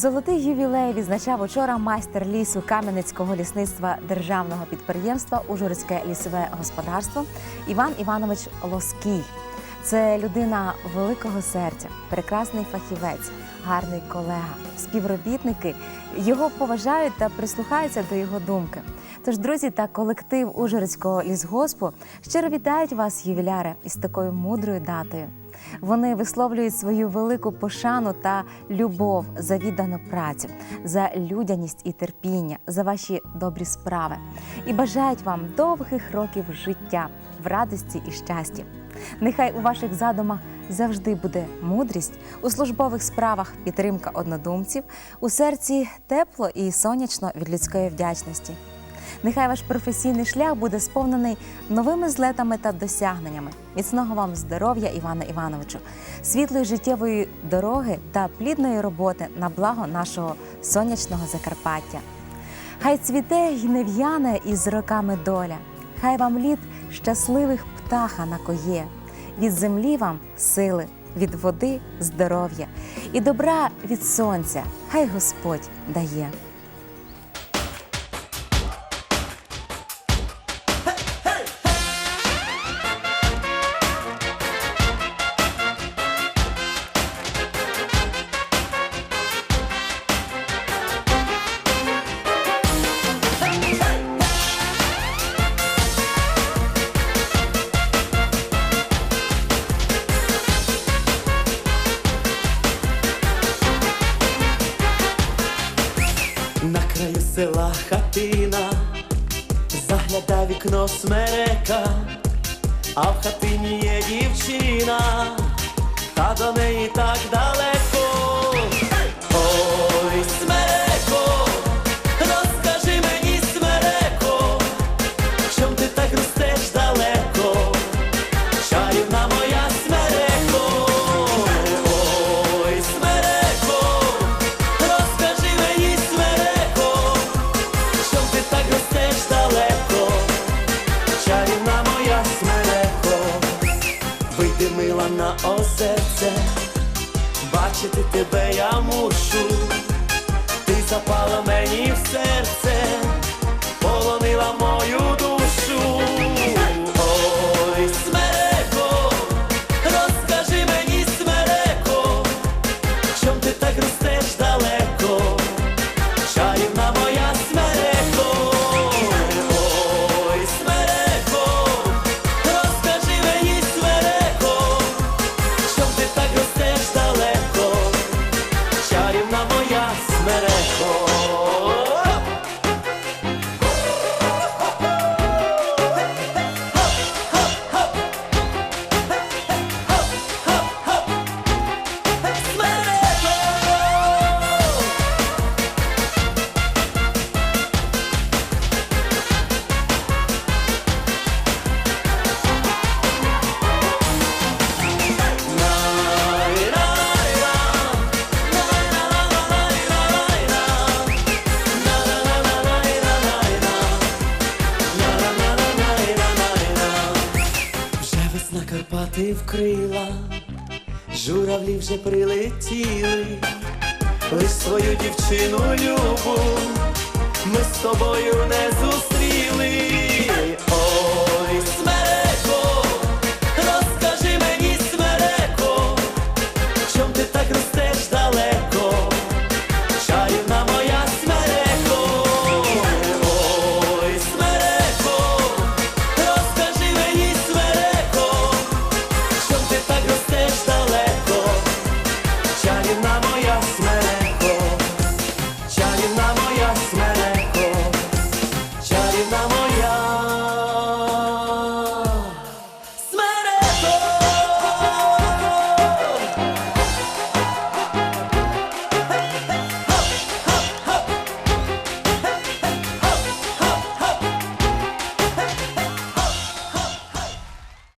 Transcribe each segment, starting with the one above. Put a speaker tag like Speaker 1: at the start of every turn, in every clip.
Speaker 1: Золотий ювілей відзначав учора майстер лісу Кам'янецького лісництва державного підприємства Ужгородське лісове господарство Іван Іванович Лоскій. Це людина великого серця, прекрасний фахівець, гарний колега. Співробітники його поважають та прислухаються до його думки. Тож, друзі та колектив Ужгородського лісгоспу щиро вітають вас, ювіляри, із такою мудрою датою. Вони висловлюють свою велику пошану та любов за віддану працю, за людяність і терпіння, за ваші добрі справи і бажають вам довгих років життя в радості і щасті. Нехай у ваших задумах завжди буде мудрість, у службових справах підтримка однодумців, у серці тепло і сонячно від людської вдячності. Нехай ваш професійний шлях буде сповнений новими злетами та досягненнями. Міцного вам здоров'я, Івана Івановичу, світлої життєвої дороги та плідної роботи на благо нашого сонячного Закарпаття. Хай цвіте й не в'яне із роками доля, хай вам літ щасливих птаха накоє, від землі вам сили, від води здоров'я і добра від сонця, хай Господь дає.
Speaker 2: Села хатина, загляда вікно смерека, а в хатині є дівчина, та до неї так далеко. Бачити тебе я мушу, ти запала мені в серце, Карпати вкрила, журавлі вже прилетіли, лиш свою дівчину любу, ми з тобою не зустріли.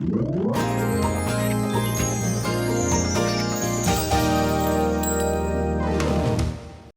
Speaker 2: you